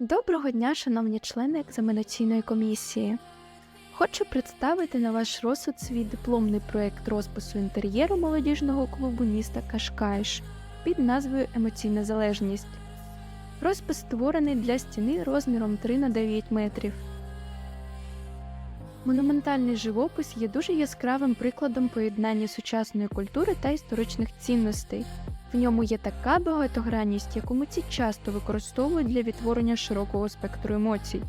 Доброго дня, шановні члени екзаменаційної комісії. Хочу представити на ваш розсуд свій дипломний проєкт розпису інтер'єру молодіжного клубу міста Кашкайш під назвою Емоційна залежність. Розпис створений для стіни розміром 3 на 9 метрів. Монументальний живопис є дуже яскравим прикладом поєднання сучасної культури та історичних цінностей. В ньому є така багатогранність, яку митці часто використовують для відтворення широкого спектру емоцій,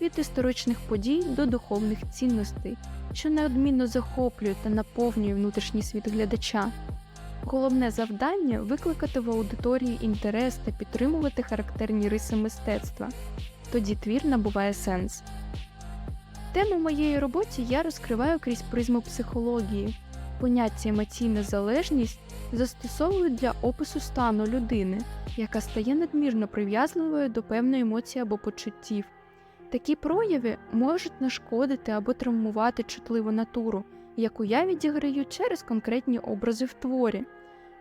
від історичних подій до духовних цінностей, що неодмінно захоплює та наповнює внутрішній світ глядача. Головне завдання викликати в аудиторії інтерес та підтримувати характерні риси мистецтва. Тоді твір набуває сенс. Тему моєї роботі я розкриваю крізь призму психології. Поняття емоційна залежність застосовують для опису стану людини, яка стає надмірно прив'язливою до певної емоції або почуттів. Такі прояви можуть нашкодити або травмувати чутливу натуру, яку я відіграю через конкретні образи в творі.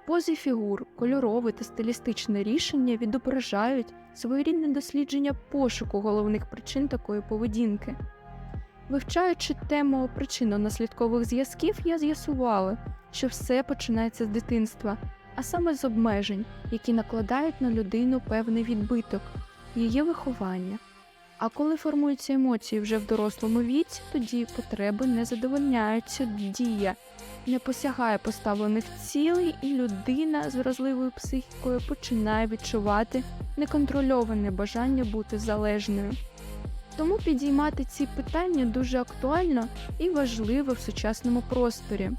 Пози фігур, кольорове та стилістичне рішення відображають своєрідне дослідження пошуку головних причин такої поведінки. Вивчаючи тему причинно-наслідкових зв'язків, я з'ясувала, що все починається з дитинства, а саме з обмежень, які накладають на людину певний відбиток, її виховання. А коли формуються емоції вже в дорослому віці, тоді потреби не задовольняються, дія не посягає поставлених цілей, і людина з вразливою психікою починає відчувати неконтрольоване бажання бути залежною. Тому підіймати ці питання дуже актуально і важливо в сучасному просторі.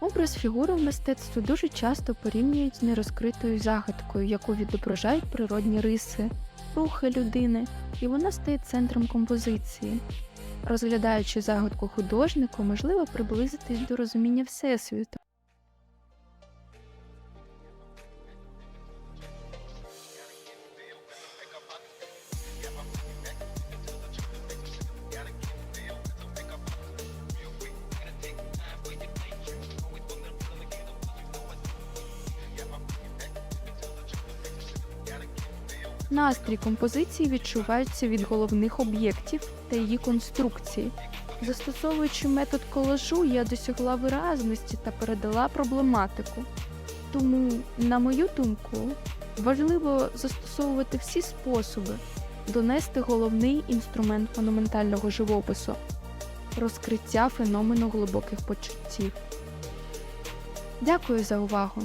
Образ фігури в мистецтві дуже часто порівнюють з нерозкритою загадкою, яку відображають природні риси, рухи людини, і вона стає центром композиції. Розглядаючи загадку художнику, можливо приблизитись до розуміння Всесвіту. Настрій композиції відчувається від головних об'єктів та її конструкції. Застосовуючи метод колажу, я досягла виразності та передала проблематику. Тому, на мою думку, важливо застосовувати всі способи донести головний інструмент монументального живопису розкриття феномену глибоких почуттів. Дякую за увагу!